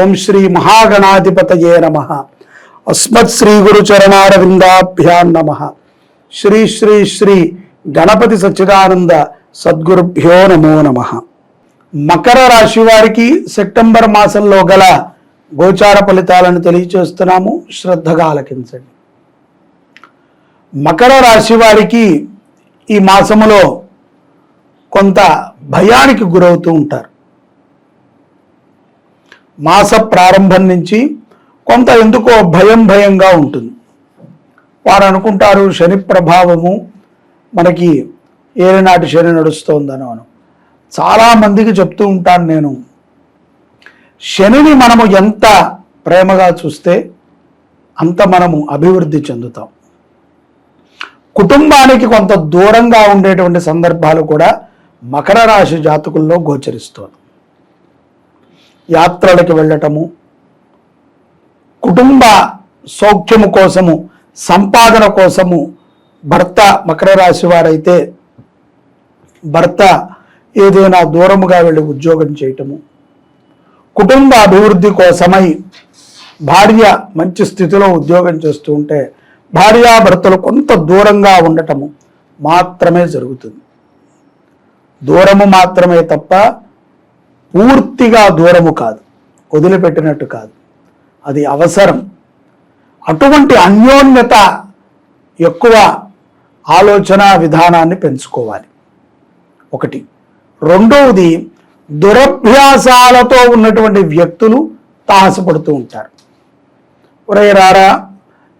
ఓం శ్రీ మహాగణాధిపతయే నమ. అస్మత్ శ్రీ గురు చరణారవిందాభ్యాం నమ. శ్రీ శ్రీ శ్రీ గణపతి సచ్చిదానంద సద్గురుభ్యో నమో నమ. మకర రాశి వారికి సెప్టెంబర్ మాసంలో గల గోచార ఫలితాలను తెలియచేస్తున్నాము. శ్రద్ధగా ఆలకించండి. మకర రాశి వారికి ఈ మాసములో కొంత భయానికి గురవుతూ ఉంటారు. మాస ప్రారంభం నుంచి కొంత ఎందుకో భయం భయంగా ఉంటుంది. వారు అనుకుంటారు శని ప్రభావము మనకి ఏలినాటి శని నడుస్తోందని అను. చాలామందికి చెప్తూ ఉంటాను నేను. శనిని మనము ఎంత ప్రేమగా చూస్తే అంత మనము అభివృద్ధి చెందుతాం. కుటుంబానికి కొంత దూరంగా ఉండేటువంటి సందర్భాలు కూడా మకర రాశి జాతకుల్లో గోచరిస్తుంది. యాత్రలకు వెళ్ళటము కుటుంబ సౌఖ్యము కోసము సంపాదన కోసము భర్త మకర రాశి వారైతే భర్త ఏదైనా దూరముగా వెళ్ళి ఉద్యోగం చేయటము కుటుంబ అభివృద్ధి కోసమై భార్య మంచి స్థితిలో ఉద్యోగం చేస్తూ ఉంటే భార్యాభర్తలు కొంత దూరంగా ఉండటము మాత్రమే జరుగుతుంది. దూరము మాత్రమే తప్ప పూర్తిగా దూరము కాదు వదిలిపెట్టినట్టు కాదు. అది అవసరం. అటువంటి అన్యోన్యత ఎక్కువ ఆలోచన విధానాన్ని పెంచుకోవాలి. ఒకటి. రెండవది దురభ్యాసాలతో ఉన్నటువంటి వ్యక్తులు తాహసపడుతూ ఉంటారు. ఒరే రారా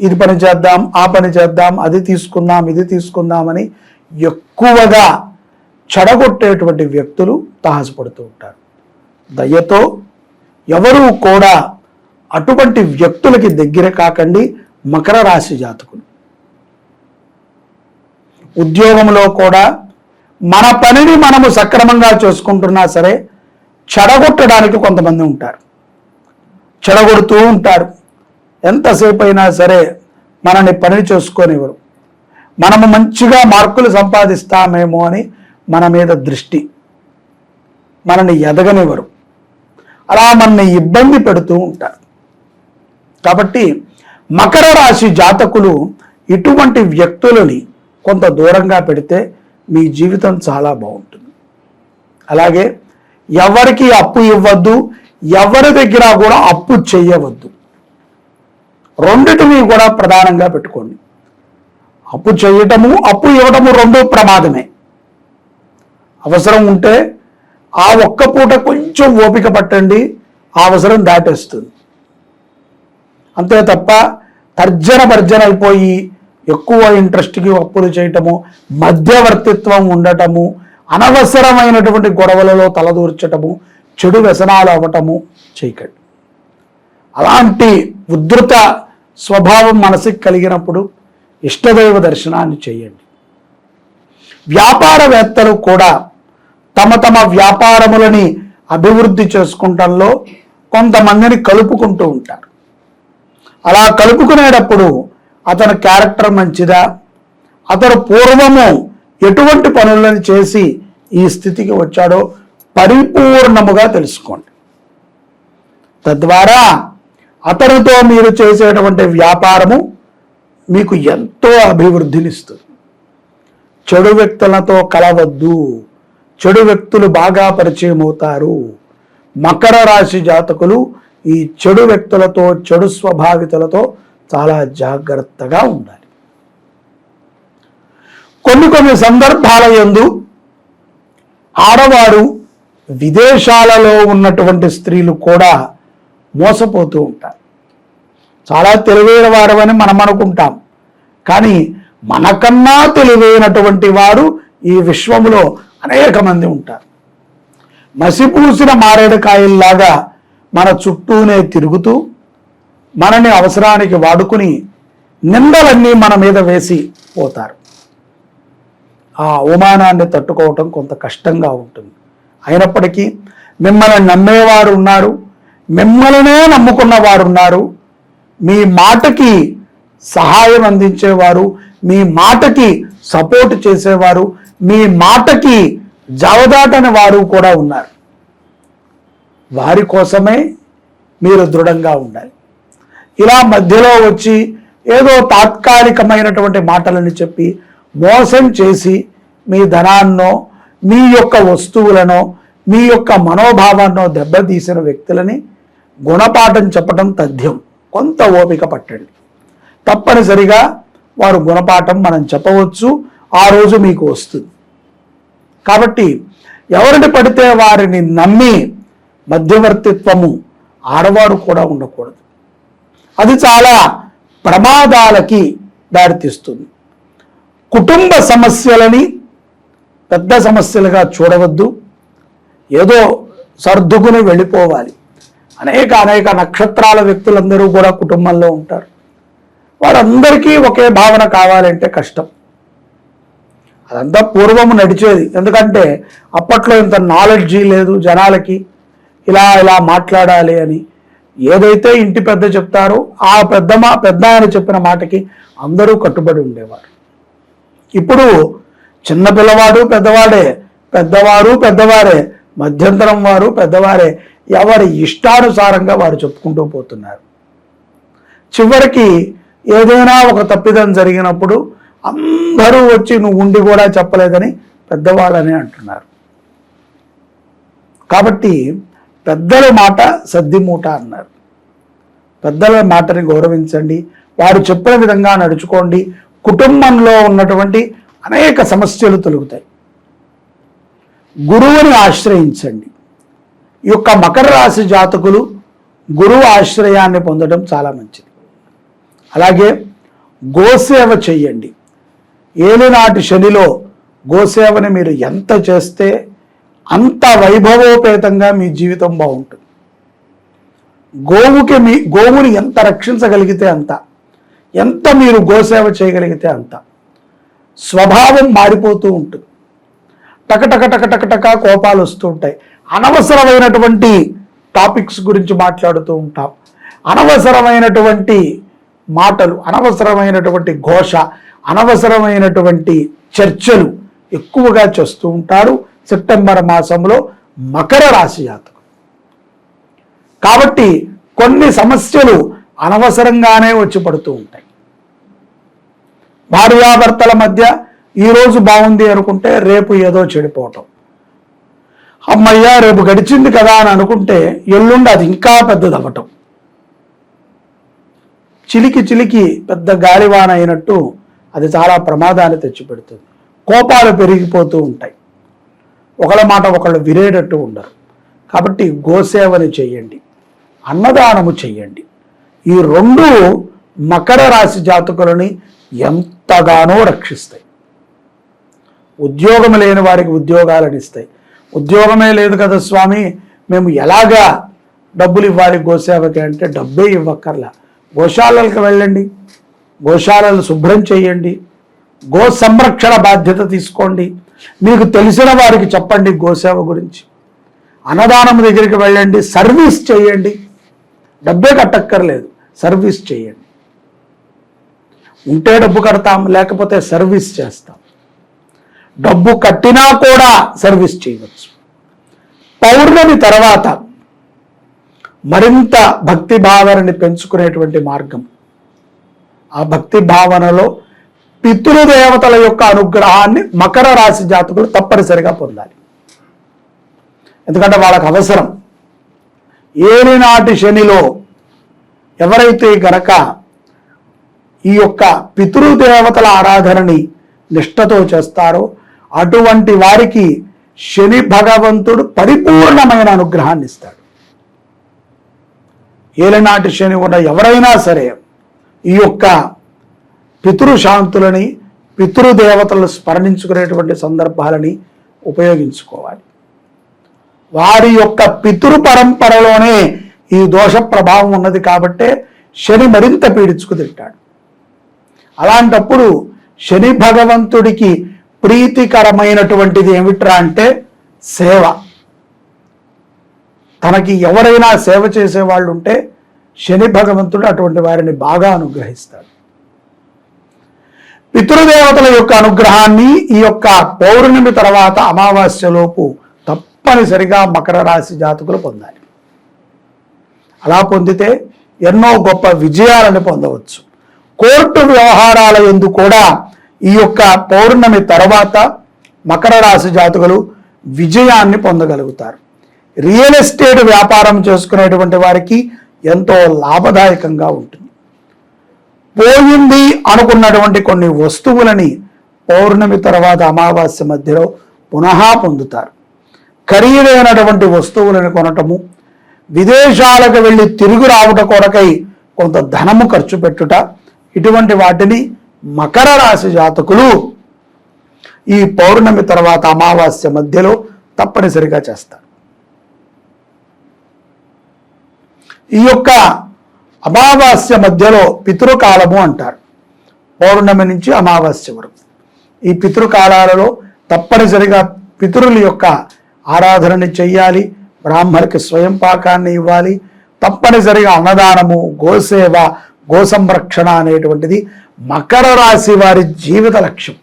ఇది పని చేద్దాం ఆ పని చేద్దాం అది తీసుకుందాం ఇది తీసుకుందామని ఎక్కువగా చెడగొట్టేటువంటి వ్యక్తులు తాహసపడుతూ ఉంటారు. దయతో ఎవరూ కూడా అటువంటి వ్యక్తులకి దగ్గర కాకండి మకర రాశి జాతకులు. ఉద్యోగంలో కూడా మన పనిని మనము సక్రమంగా చేసుకుంటున్నా సరే చెడగొట్టడానికి కొంతమంది ఉంటారు. చెడగొడుతూ ఉంటారు. ఎంతసేపు అయినా సరే మనని పని చేసుకొనివ్వరు. మనము మంచిగా మార్కులు సంపాదిస్తామేమో అని మన మీద దృష్టి. మనని ఎదగనివ్వరు. అలా మనని ఇబ్బంది పెడుతూ ఉంటారు. కాబట్టి మకర రాశి జాతకులు ఇటువంటి వ్యక్తులని కొంత దూరంగా పెడితే మీ జీవితం చాలా బాగుంటుంది. అలాగే ఎవరికి అప్పు ఇవ్వద్దు ఎవరి దగ్గర కూడా అప్పు చేయవద్దు. రెండిటిని కూడా ప్రధానంగా పెట్టుకోండి. అప్పు చేయటము అప్పు ఇవ్వటము రెండు ప్రమాదమే. అవసరం ఉంటే ఆ ఒక్క పూట కొంచెం ఓపిక పట్టండి ఆ అవసరం దాటేస్తుంది. అంతే తప్ప తర్జన భర్జన అయిపోయి ఎక్కువ ఇంట్రెస్ట్కి అప్పులు చేయటము మధ్యవర్తిత్వం ఉండటము అనవసరమైనటువంటి గొడవలలో తలదూర్చటము చెడు వ్యసనాలు అవ్వటము చేయకండి అలాంటి ఉధృత స్వభావం మనసుకు కలిగినప్పుడు ఇష్టదైవ దర్శనాన్ని చేయండి. వ్యాపారవేత్తలు కూడా తమ తమ వ్యాపారములని అభివృద్ధి చేసుకుంటంలో కొంతమందిని కలుపుకుంటూ ఉంటారు. అలా కలుపుకునేటప్పుడు అతని క్యారెక్టర్ మంచిదా? అతను పూర్వము ఎటువంటి పనులను చేసి ఈ స్థితికి వచ్చాడో పరిపూర్ణముగా తెలుసుకోండి. తద్వారా అతనితో మీరు చేసేటువంటి వ్యాపారము మీకు ఎంతో అభివృద్ధినిస్తుంది. చెడు వ్యక్తులతో కలవద్దు. చెడు వ్యక్తులు బాగా పరిచయం అవుతారు. మకర రాశి జాతకులు ఈ చెడు వ్యక్తులతో చెడు స్వభావితులతో చాలా జాగ్రత్తగా ఉండాలి. కొన్ని కొన్ని సందర్భాల ఎందు ఆడవారు విదేశాలలో ఉన్నటువంటి స్త్రీలు కూడా మోసపోతూ ఉంటారు. చాలా తెలివైన వారమని మనం అనుకుంటాం. కానీ మనకన్నా తెలివైనటువంటి వారు ఈ విశ్వంలో అనేక మంది ఉంటారు. మసిపూసిన మారేడుకాయల్లాగా మన చుట్టూనే తిరుగుతూ మనని అవసరానికి వాడుకుని నిందలన్నీ మన మీద వేసి పోతారు. ఆ అవమానాన్ని తట్టుకోవటం కొంత కష్టంగా ఉంటుంది. అయినప్పటికీ మిమ్మల్ని నమ్మేవారు ఉన్నారు మిమ్మల్నే నమ్ముకున్న వారు ఉన్నారు మీ మాటకి సహాయం అందించేవారు మీ మాటకి సపోర్ట్ చేసేవారు మీ మాటకి జవదాటని వారు కూడా ఉన్నారు. వారి కోసమే మీరు దృఢంగా ఉండాలి. ఇలా మధ్యలో వచ్చి ఏదో తాత్కాలికమైనటువంటి మాటలను చెప్పి మోసం చేసి మీ ధనాన్నో మీ యొక్క వస్తువులనో మీ యొక్క మనోభావాన్నో దెబ్బతీసిన వ్యక్తులని గుణపాఠం చెప్పడం తథ్యం. కొంత ఓపిక పట్టండి. తప్పనిసరిగా వారు గుణపాఠం మనం చెప్పవచ్చు. ఆ రోజు మీకు వస్తుంది. కాబట్టి ఎవరిని పడితే వారిని నమ్మి మధ్యవర్తిత్వము ఆడవారు కూడా ఉండకూడదు. అది చాలా ప్రమాదాలకి దారితీస్తుంది. కుటుంబ సమస్యలని పెద్ద సమస్యలుగా చూడవద్దు. ఏదో సర్దుకుని వెళ్ళిపోవాలి. అనేక అనేక నక్షత్రాల వ్యక్తులందరూ కూడా కుటుంబంలో ఉంటారు. వారందరికీ ఒకే భావన కావాలంటే కష్టం. అదంతా పూర్వము నడిచేది. ఎందుకంటే అప్పట్లో ఇంత నాలెడ్జీ లేదు జనాలకి. ఇలా ఇలా మాట్లాడాలి అని ఏదైతే ఇంటి పెద్ద చెప్తారో ఆ పెద్ద మా పెద్ద ఆయన చెప్పిన మాటకి అందరూ కట్టుబడి ఉండేవారు. ఇప్పుడు చిన్న పిల్లవాడు పెద్దవాడే పెద్దవారు పెద్దవారే మధ్యంతరం వారు పెద్దవారే ఎవరి ఇష్టానుసారంగా వారు చెప్పుకుంటూ పోతున్నారు. చివరికి ఏదైనా ఒక తప్పిదం జరిగినప్పుడు అందరూ వచ్చి నువ్వు ఉండి కూడా చెప్పలేదని పెద్దవాళ్ళనే అంటున్నారు. కాబట్టి పెద్దల మాట సద్ది మూట అన్నారు. పెద్దల మాటని గౌరవించండి. వారు చెప్పిన విధంగా నడుచుకోండి. కుటుంబంలో ఉన్నటువంటి అనేక సమస్యలు తొలుగుతాయి. గురువుని ఆశ్రయించండి. ఈ యొక్క మకర రాశి జాతకులు గురువు ఆశ్రయాన్ని పొందడం చాలా మంచిది. అలాగే గోసేవ చెయ్యండి ఏలినాటి శనిలో గోసేవని మీరు ఎంత చేస్తే అంత వైభవోపేతంగా మీ జీవితం బాగుంటుంది. గోవుకి మీ గోవుని ఎంత రక్షించగలిగితే అంత ఎంత మీరు గోసేవ చేయగలిగితే అంత స్వభావం మారిపోతూ ఉంటుంది. టకటక టకటకటక కోపాలు వస్తూ ఉంటాయి. అనవసరమైనటువంటి టాపిక్స్ గురించి మాట్లాడుతూ ఉంటాం. అనవసరమైనటువంటి మాటలు అనవసరమైనటువంటి ఘోష అనవసరమైనటువంటి చర్చలు ఎక్కువగా చేస్తూ ఉంటారు సెప్టెంబర్ మాసంలో మకర రాశి జాతకం. కాబట్టి కొన్ని సమస్యలు అనవసరంగానే వచ్చి పడుతూ ఉంటాయి. భార్యాభర్తల మధ్య ఈరోజు బాగుంది అనుకుంటే రేపు ఏదో చెడిపోవటం. అమ్మయ్య రేపు గడిచింది కదా అని అనుకుంటే ఎల్లుండి అది ఇంకా పెద్దదవ్వటం. చిలికి చిలికి పెద్ద గాలివాన అయినట్టు అది చాలా ప్రమాదాన్ని తెచ్చిపెడుతుంది. కోపాలు పెరిగిపోతూ ఉంటాయి. ఒకళ్ళ మాట ఒకళ్ళు విరేటట్టు ఉండరు. కాబట్టి గోసేవని చెయ్యండి అన్నదానము చెయ్యండి ఈ రెండు మకర రాశి జాతకులని ఎంతగానో రక్షిస్తాయి. ఉద్యోగం లేని వారికి ఉద్యోగాలను ఇస్తాయి. ఉద్యోగమే లేదు కదా స్వామి మేము ఎలాగా డబ్బులు ఇవ్వాలి గోసేవకి అంటే డబ్బే ఇవ్వక్కర్లా. గోశాలలకు వెళ్ళండి గోశాలలు శుభ్రం చేయండి గో సంరక్షణ బాధ్యత తీసుకోండి. మీకు తెలిసిన వారికి చెప్పండి గోసేవ గురించి. అన్నదానం దగ్గరికి వెళ్ళండి సర్వీస్ చేయండి. డబ్బే కట్టక్కర్లేదు సర్వీస్ చేయండి. ఉంటే డబ్బు కడతాం లేకపోతే సర్వీస్ చేస్తాం. డబ్బు కట్టినా కూడా సర్వీస్ చేయవచ్చు. పౌర్ణమి తర్వాత మరింత భక్తి భావనని పెంచుకునేటువంటి మార్గం. ఆ భక్తి భావనలో పితృదేవతల యొక్క అనుగ్రహాన్ని మకర రాశి జాతకులు తప్పనిసరిగా పొందాలి. ఎందుకంటే వాళ్ళకు అవసరం. ఏలినాటి శనిలో ఎవరైతే గనక ఈ యొక్క పితృదేవతల ఆరాధనని నిష్ఠతో చేస్తారో అటువంటి వారికి శని భగవంతుడు పరిపూర్ణమైన అనుగ్రహాన్ని ఇస్తాడు. ఏలనాటి శని ఉన్న ఎవరైనా సరే ఈ యొక్క పితృశాంతులని పితృదేవతలను స్మరణించుకునేటువంటి సందర్భాలని ఉపయోగించుకోవాలి. వారి యొక్క పితృ పరంపరలోనే ఈ దోష ప్రభావం ఉన్నది కాబట్టే శని మరింత పీడించుకు తింటాడు. అలాంటప్పుడు శని భగవంతుడికి ప్రీతికరమైనటువంటిది ఏమిట్రా అంటే సేవ. తనకి ఎవరైనా సేవ చేసే వాళ్ళు ఉంటే శని భగవంతుడు అటువంటి వారిని బాగా అనుగ్రహిస్తాడు. పితృదేవతల యొక్క అనుగ్రహాన్ని ఈ యొక్క పౌర్ణమి తర్వాత అమావాస్యలోపు తప్పనిసరిగా మకర రాశి జాతకులు పొందాలి. అలా పొందితే ఎన్నో గొప్ప విజయాలను పొందవచ్చు. కోర్టు వ్యవహారాల ఎందు కూడా ఈ యొక్క పౌర్ణమి తర్వాత మకర రాశి జాతకులు విజయాన్ని పొందగలుగుతారు. రియల్ ఎస్టేట్ వ్యాపారం చేసుకునేటువంటి వారికి ఎంతో లాభదాయకంగా ఉంటుంది. పోయింది అనుకున్నటువంటి కొన్ని వస్తువులని పౌర్ణమి తర్వాత అమావాస్య మధ్యలో పునః పొందుతారు. ఖరీదైనటువంటి వస్తువులను కొనటము విదేశాలకు వెళ్ళి తిరిగి రావుట కొరకై కొంత ధనము ఖర్చు పెట్టుట ఇటువంటి వాటిని మకర రాశి జాతకులు ఈ పౌర్ణమి తర్వాత అమావాస్య మధ్యలో తప్పనిసరిగా చేస్తారు. ఈ యొక్క అమావాస్య మధ్యలో పితృకాలము అంటారు. పౌర్ణమి నుంచి అమావాస్య వరకు. ఈ పితృకాలాలలో తప్పనిసరిగా పితరుల యొక్క ఆరాధనని చెయ్యాలి బ్రాహ్మణుకి స్వయం పాకాన్ని ఇవ్వాలి తప్పనిసరిగా అన్నదానము గోసేవ గోసంరక్షణ అనేటువంటిది మకర రాశి వారి జీవిత లక్ష్యం.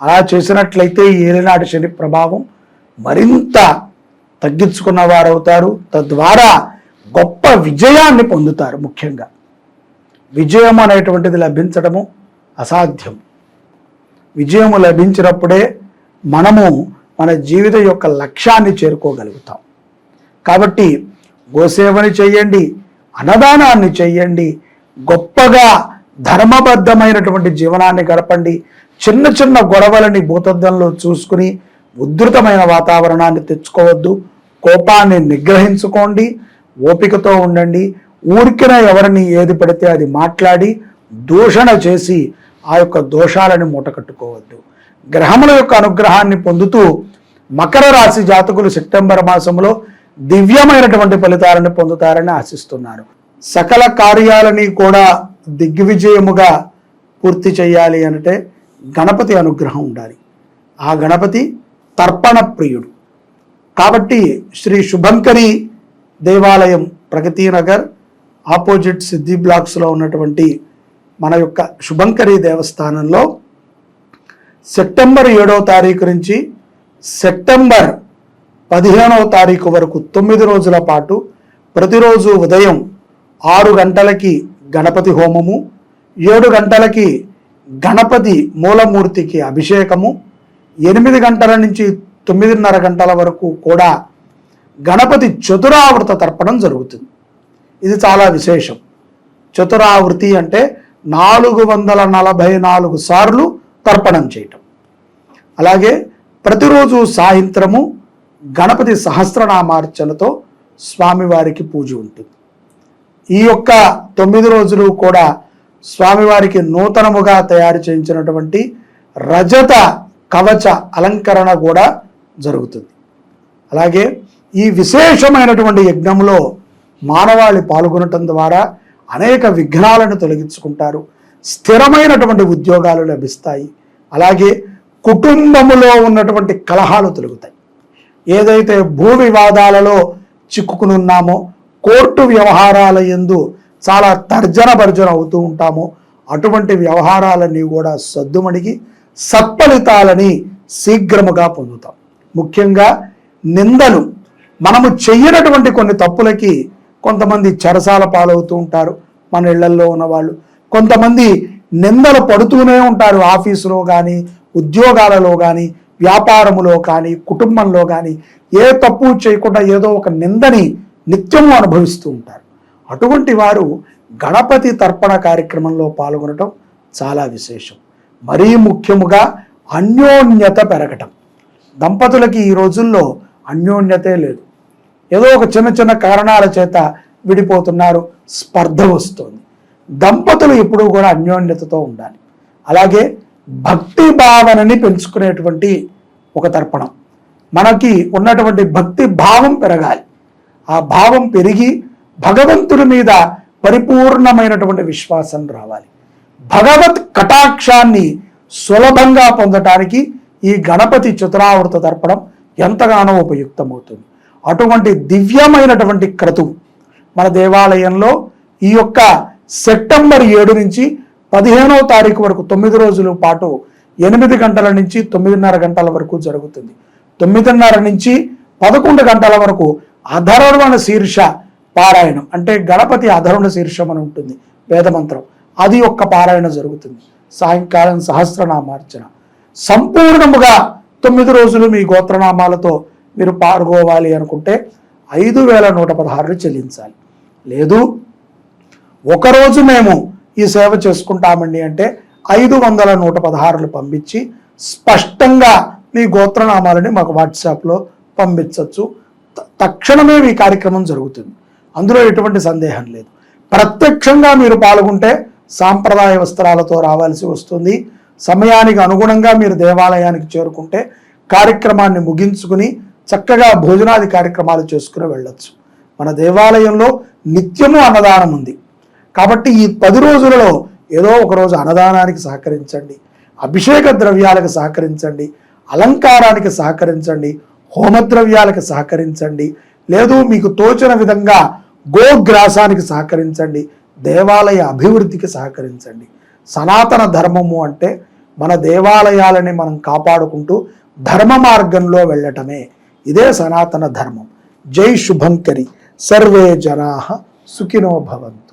అలా చేసినట్లయితే ఈ ఏలినాటి శని ప్రభావం మరింత తగ్గించుకున్న వారవుతారు తద్వారా గొప్ప విజయాన్ని పొందుతారు ముఖ్యంగా. విజయం అనేటువంటిది లభించడము అసాధ్యం. విజయము లభించినప్పుడే మనము మన జీవిత యొక్క లక్ష్యాన్ని చేరుకోగలుగుతాం. కాబట్టి గోసేవని చెయ్యండి అన్నదానాన్ని చెయ్యండి గొప్పగా ధర్మబద్ధమైనటువంటి జీవనాన్ని గడపండి చిన్న చిన్న గొడవలని భూతద్దంలో చూసుకుని ఉధృతమైన వాతావరణాన్ని తెచ్చుకోవద్దు కోపాన్ని నిగ్రహించుకోండి ఓపికతో ఉండండి. ఊరికిన ఎవరిని ఏది పడితే అది మాట్లాడి దూషణ చేసి ఆ యొక్క దోషాలని మూటకట్టుకోవద్దు గ్రహముల యొక్క అనుగ్రహాన్ని పొందుతూ మకర రాశి జాతకులు సెప్టెంబర్ మాసంలో దివ్యమైనటువంటి ఫలితాలను పొందుతారని ఆశిస్తున్నాను. సకల కార్యాలని కూడా దిగ్విజయముగా పూర్తి చేయాలి అంటే గణపతి అనుగ్రహం ఉండాలి. ఆ గణపతి తర్పణ ప్రియుడు. కాబట్టి శ్రీ శుభంకరి దేవాలయం ప్రగతి నగర్ ఆపోజిట్ సిద్ధి బ్లాక్స్లో ఉన్నటువంటి మన యొక్క శుభంకరి దేవస్థానంలో సెప్టెంబర్ ఏడవ తారీఖు నుంచి సెప్టెంబర్ పదిహేనవ తారీఖు వరకు తొమ్మిది రోజుల పాటు ప్రతిరోజు ఉదయం ఆరు గంటలకి గణపతి హోమము ఏడు గంటలకి గణపతి మూలమూర్తికి అభిషేకము ఎనిమిది గంటల నుంచి తొమ్మిదిన్నర గంటల వరకు కూడా గణపతి చతురావృత తర్పణం జరుగుతుంది. ఇది చాలా విశేషం. చతురావృతి అంటే నాలుగు వందల నలభై నాలుగు సార్లు తర్పణం చేయటం. అలాగే ప్రతిరోజు సాయంత్రము గణపతి సహస్రనామార్చనతో స్వామివారికి పూజ ఉంటుంది. ఈ యొక్క తొమ్మిది రోజులు కూడా స్వామివారికి నూతనముగా తయారు చేయించినటువంటి రజత కవచ అలంకరణ కూడా జరుగుతుంది. అలాగే ఈ విశేషమైనటువంటి యజ్ఞంలో మానవాళి పాల్గొనటం ద్వారా అనేక విఘ్నాలను తొలగించుకుంటారు. స్థిరమైనటువంటి ఉద్యోగాలు లభిస్తాయి. అలాగే కుటుంబములో ఉన్నటువంటి కలహాలు తొలగుతాయి. ఏదైతే భూ వివాదాలలో చిక్కుకునున్నామో కోర్టు వ్యవహారాల ఎందు చాలా తర్జన భర్జన అవుతూ ఉంటామో అటువంటి వ్యవహారాలన్నీ కూడా సద్దుమణిగి సత్ఫలితాలని శీఘ్రముగా పొందుతాం. ముఖ్యంగా నిందలు మనము చెయ్యనటువంటి కొన్ని తప్పులకి కొంతమంది చెరసాల పాలవుతూ ఉంటారు. మన ఇళ్ళల్లో ఉన్నవాళ్ళు కొంతమంది నిందలు పడుతూనే ఉంటారు ఆఫీసులో కానీ ఉద్యోగాలలో కానీ వ్యాపారములో కానీ కుటుంబంలో కానీ ఏ తప్పు చేయకుండా ఏదో ఒక నిందని నిత్యము అనుభవిస్తూ ఉంటారు. అటువంటి వారు గణపతి తర్పణ కార్యక్రమంలో పాల్గొనటం చాలా విశేషం. మరీ ముఖ్యముగా అన్యోన్యత పెరగటం. దంపతులకి ఈ రోజుల్లో అన్యోన్యతే లేదు. ఏదో ఒక చిన్న చిన్న కారణాల చేత విడిపోతున్నారు స్పర్ధ వస్తుంది. దంపతులు ఎప్పుడూ కూడా అన్యోన్యతతో ఉండాలి. అలాగే భక్తి భావనని పెంచుకునేటువంటి ఒక తర్పణం. మనకి ఉన్నటువంటి భక్తి భావం పెరగాలి. ఆ భావం పెరిగి భగవంతుడి మీద పరిపూర్ణమైనటువంటి విశ్వాసం రావాలి. భగవత్ కటాక్షాన్ని సులభంగా పొందటానికి ఈ గణపతి చతురావృత తర్పణం ఎంతగానో ఉపయుక్తమవుతుంది. అటువంటి దివ్యమైనటువంటి క్రతువు మన దేవాలయంలో ఈ యొక్క సెప్టెంబర్ ఏడు నుంచి పదిహేనవ తారీఖు వరకు తొమ్మిది రోజుల పాటు ఎనిమిది గంటల నుంచి తొమ్మిదిన్నర గంటల వరకు జరుగుతుంది. తొమ్మిదిన్నర నుంచి పదకొండు గంటల వరకు అధర్వణ శీర్ష పారాయణం అంటే గణపతి అధర్వణ శీర్షం అని ఉంటుంది వేదమంత్రం. అది ఒక్క పారాయణ జరుగుతుంది. సాయంకాలం సహస్రనామార్చన. సంపూర్ణముగా తొమ్మిది రోజులు మీ గోత్రనామాలతో మీరు పాడుకోవాలి అనుకుంటే ఐదు వేల నూట పదహారులు చెల్లించాలి. లేదు ఒకరోజు మేము ఈ సేవ చేసుకుంటామండి అంటే ఐదు వందల నూట పదహారులు పంపించి స్పష్టంగా మీ గోత్రనామాలని మాకు వాట్సాప్లో పంపించవచ్చు తక్షణమే ఈ కార్యక్రమం జరుగుతుంది. అందులో ఎటువంటి సందేహం లేదు. ప్రత్యక్షంగా మీరు పాల్గొంటే సాంప్రదాయ వస్త్రాలతో రావాల్సి వస్తుంది. సమయానికి అనుగుణంగా మీరు దేవాలయానికి చేరుకుంటే కార్యక్రమాన్ని ముగించుకుని చక్కగా భోజనాది కార్యక్రమాలు చేసుకుని వెళ్ళొచ్చు. మన దేవాలయంలో నిత్యము అన్నదానం ఉంది. కాబట్టి ఈ పది రోజులలో ఏదో ఒక రోజు అన్నదానానికి సహకరించండి అభిషేక ద్రవ్యాలకు సహకరించండి అలంకారానికి సహకరించండి హోమద్రవ్యాలకు సహకరించండి లేదు మీకు తోచిన విధంగా గోగ్రాసానికి సహకరించండి దేవాలయ అభివృద్ధికి సహకరించండి. సనాతన ధర్మము అంటే మన దేవాలయాలని మనం కాపాడుకుంటూ ధర్మ మార్గంలో వెళ్ళటమే. ఇదే సనాతన ధర్మం. జై శుభంకరి. సర్వే జనా సుఖినో భవంతు.